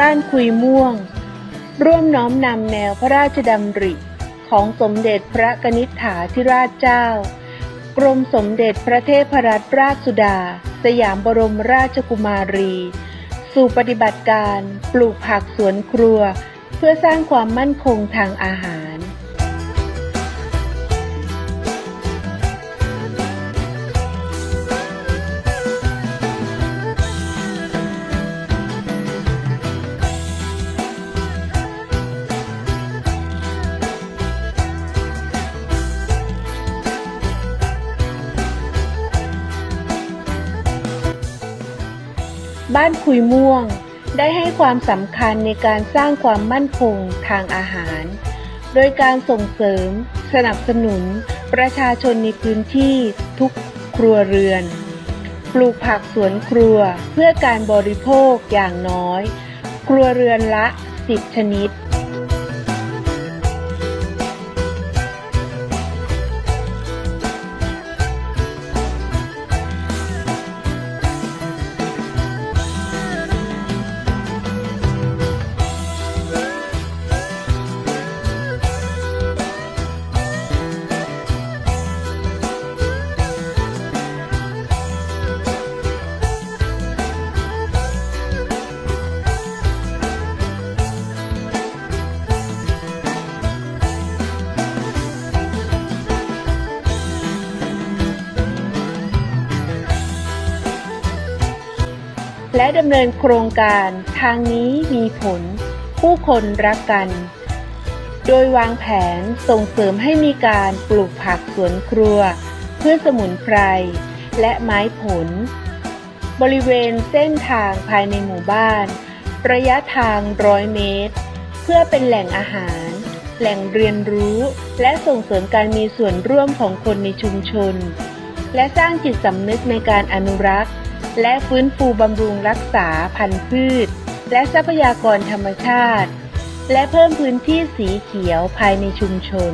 บ้านคุยม่วง ร่วมน้อมนำแนวพระราชดำริ ของสมเด็จพระกนิษฐาธิราชเจ้า กรมสมเด็จพระเทพรัตนราชสุดา สยามบรมราชกุมารี สู่ปฏิบัติการปลูกผักสวนครัว เพื่อสร้างความมั่นคงทางอาหาร บ้านคุยม่วง ได้ให้ความสำคัญในการสร้างความมั่นคงทางอาหาร โดยการส่งเสริม สนับสนุน ประชาชนในพื้นที่ทุกครัวเรือน ปลูกผักสวนครัวเพื่อการบริโภคอย่างน้อย ครัวเรือนละ 10 ชนิด และดำเนินโครงการทางนี้มีผล ผู้คนรักกัน โดยวางแผนส่งเสริมให้มีการปลูกผักสวนครัวเพื่อสมุนไพร และไม้ผล บริเวณเส้นทางภายในหมู่บ้าน ระยะทางร้อยเมตร เพื่อเป็นแหล่งอาหาร แหล่งเรียนรู้ และส่งเสริมการมีส่วนร่วมของคนในชุมชน และสร้างจิตสำนึกในการอนุรักษ์ และฟื้นฟูบำรุงรักษาพันธุ์พืช และทรัพยากรธรรมชาติ และเพิ่มพื้นที่สีเขียวภายในชุมชน